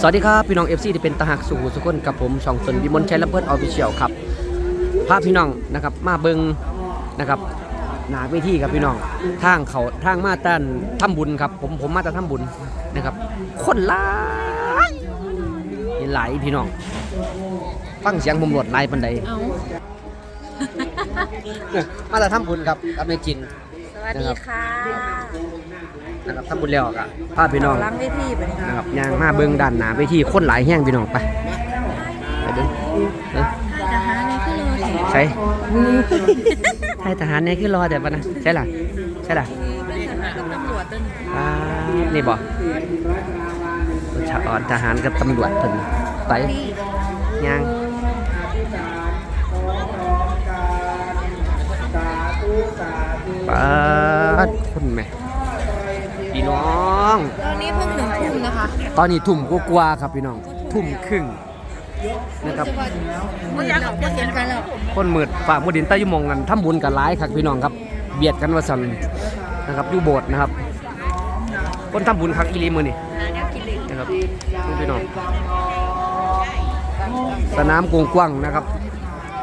สวัสดีครับ พี่น้อง FC ที่เป็นตาหักสู่สุขคนกับผมช่องตนวิมลชัยและเพิร์ดออฟฟิเชียลครับพาพี่น้องนะครับมาเบิงนะครับหนาเวทีครับพี่น้องทางเขาทางมาต้านทำบุญครับผมผมมาแต่ทำบุญนะครับ คนหลายหลายพี่น้องฟังเสียงผมหลวดลายปันใดเอามาแต่ทำบุญครับกับในจินสวัสดีค่ะ นะครับทำบุญแล้วก็พาพี่น้องล้างเวทีไปเลยค่ะนะครับย่างมาเบิงด้านหนาเวทีคนหลายแห้งพี่น้องไปไปเดินเอ้ยทหารในขึ้นเลยใช่ให้ทหารเนี่ยคือรอแต่ปะนะใช่ล่ะใช่ล่ะ เป็นทหารกับตำรวจตึงอ่านี่บอกชาอ่อนทหารกับตำรวจเพิ่นไปย่างปัดคุณแม่ พี่น้อง ตอนนี้เพิ่งหนึ่งทุ่มนะคะตอนนี้ทุ่มกว่าๆครับพี่น้อง ทุ่มครึ่งนะครับ มันอยากออกมาเห็นกันแล้วคนมืดฝ่ามือดินใต้ยุมองกันทำบุญกันหลายครับพี่น้องครับ เบียดกันว่าสันนะครับอยู่โบสถ์นะครับ คนทำบุญครั้งอีหลีมือนี่แนวกินเลยนะครับพี่น้องสนามกงกว้างๆนะครับ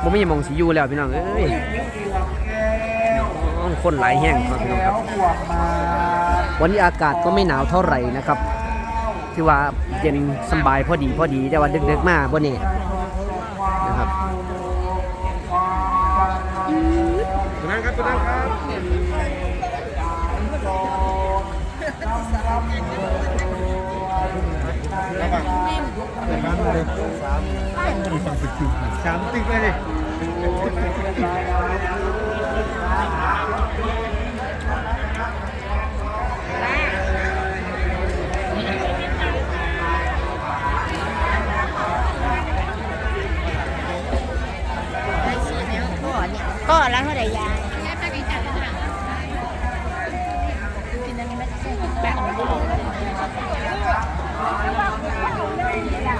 ผมไม่มองสีอยู่แล้วพี่น้องเอ้ยน้องคนหลายแห้งครับพี่น้องครับ วันนี้อากาศก็ไม่หนาวเท่าไหร่นะครับที่ว่าเย็นสบายพอดีพอดีแต่ว่าดึกๆมากบ่นี่นะครับนั่งครับนั่งครับสามติ๊กเลยดิ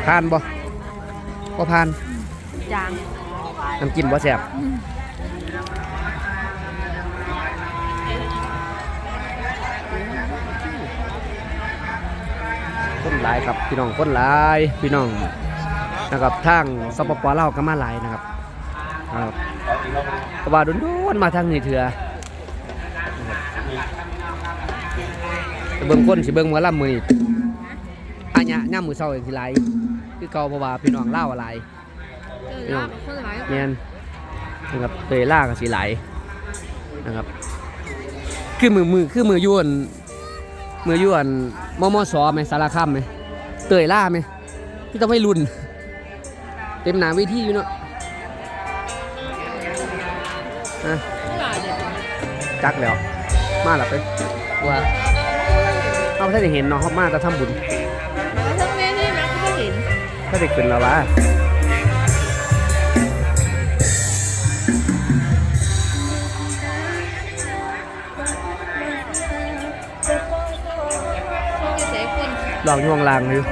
ผ่านบ่บ่ผ่านจางน้ำจิ้มบ่แซ่บคนหลายครับพี่น้องคนหลายพี่น้องนะครับทางสปปลาวก็มาหลายนะครับครับเพราะว่าโดนๆมาทางนี้เถื่อแต่เบิ่งคนสิเบิ่งหมอลำมือนี่อันเนี้ยย่ามมือเศร้าสิหลาย คือเก่าเพราะว่าพี่น้องเล่าวอะไรเจอแล้วคนหลายแมนนะครับเตยล่ากับสีไหลนะครับ คือมือมือคือมือยวนมือยวนมอมอสอไหมสารคามไหมเตยล่าไหมที่ต้องไม่รุนเต็มหนาเวิธีอยู่เนาะอะหลายเลยจักแล้ว มาหลับไปว่าเอาถ้าได้เห็นเนาะเขามาจะทำบุญ ได้ขึ้นแล้ววะจะลองย่วงลางอยู่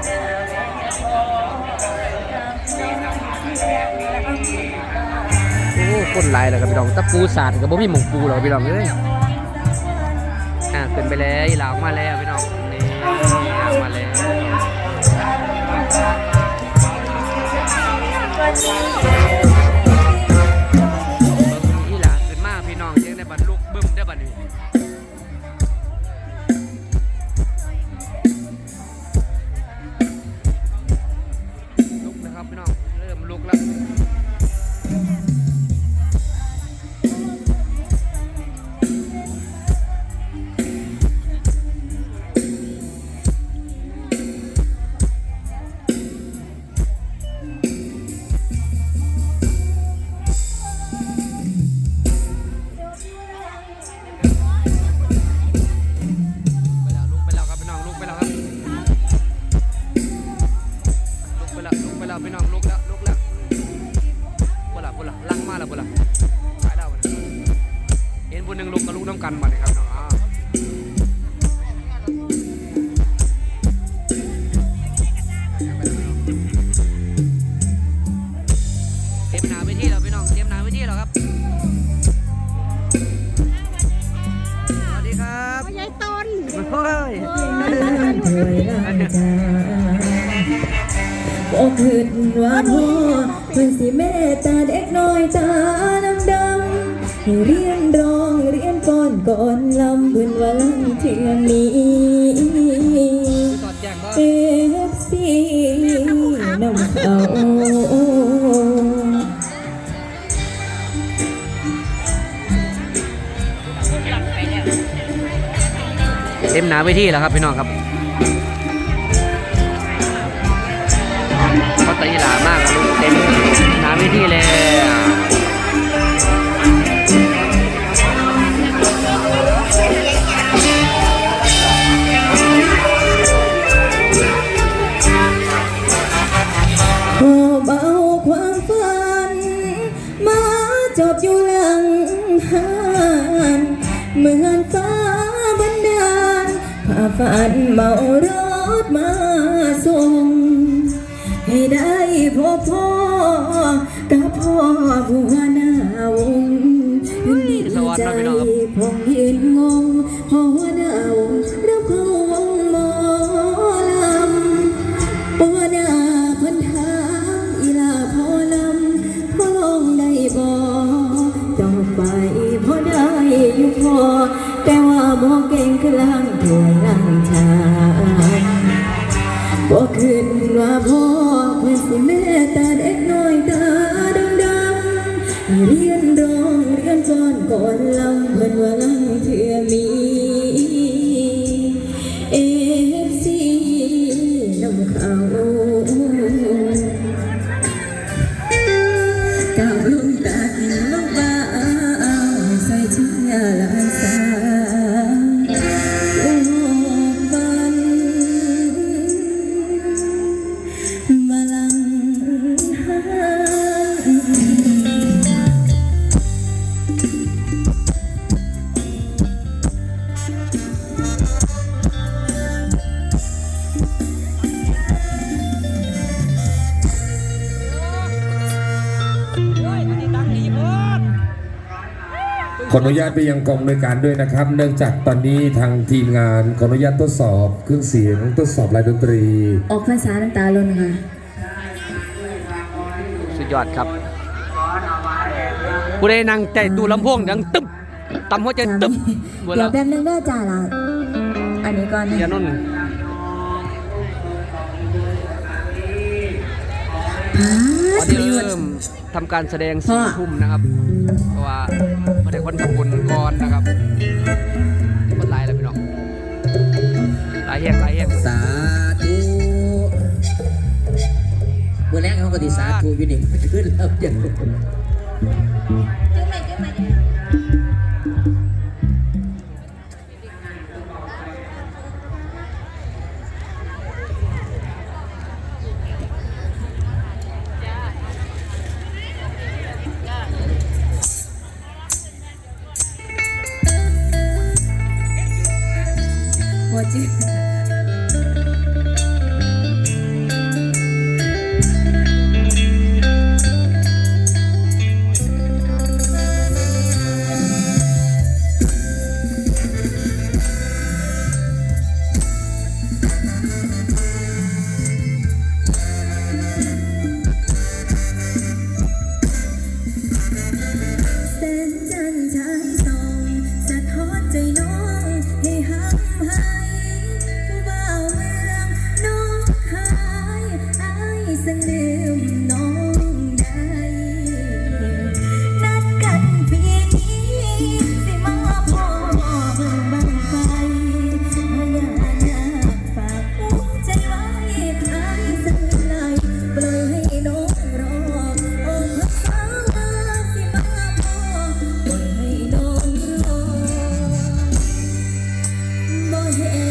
โอ้คนหลายแล้วครับพี่น้องตะปูสาดกับบ่มีหมงปูหรอกพี่น้องเอ้ยอ่าขึ้นไปแล้วอีหลาวมาแล้วพี่น้องนี่เอามาแล้ว อีหลาขึ้นมาพี่น้องยังได้บรรลุบึ้มได้บรรลุำกันมาเลยครับน้องอ่าเต็มหนาไปที่แล้วพี่น้องเต็มหนาไปที่แล้วครับ สวัสดีครับยายต้นเฮ้ยถวยร่างจาบอกขึ้นว่าพ่อเพื่อนสิแม่ตาเด็กน้อยตาดำดำให้เรียนร้องเรียน ก่อนลำเพื่อนว่าลังเทียงนี้เอฟซีน้ำเขาเต็มหนาเวทีแล้วครับพี่น้องครับเขาตีหลามากครับลูกเต็มหนาเวทีเลย จบอยู่หลังหานเหมือนฟ้าบันดาลพาฝันเมารถมาส่ง ให้ได้พบพ่อกับพ่อผู้ว่าหน้าวงดีใจพงยืนงงพ่อหัวหน้าว บ่ขึ้นว่าพ่อเพื่อสิแม่ตาเด็กน้อยตาดำดำเรียนร้องเรียนจอนก่อนลำเพื่อนว่าลังเทื่อมีเอฟซีน้ำเขาก้าวลง ขออนุญาตไปยังกองบริการด้วยนะครับ เนื่องจากตอนนี้ทางทีมงานขออนุญาตทดสอบ เครื่องเสียงทดสอบลายดนตรี ออกภาษาน้ำตาลนค่ะ สุดยอดครับ ผู้ใดนั่งใจตู้ลำโพงดังตึ๊บตำหัวใจตึ๊บหมดเดี๋แล้ยววแป๊บนึงเด้อจ้าละอันนี้ก่อนนะอย่านนพ ทำการแสดงพ่สี่อทุ่มนะครับ เพราะว่าพระเดชคนขับบุญก่อนนะครับคนไล่แล้วพี่น้องไล่แห้งไล่แห้งสาธุเมื่อแรกเขาก็ติสาธุอยู่นี่ขึ้นแล้วเดี๋ยว your head.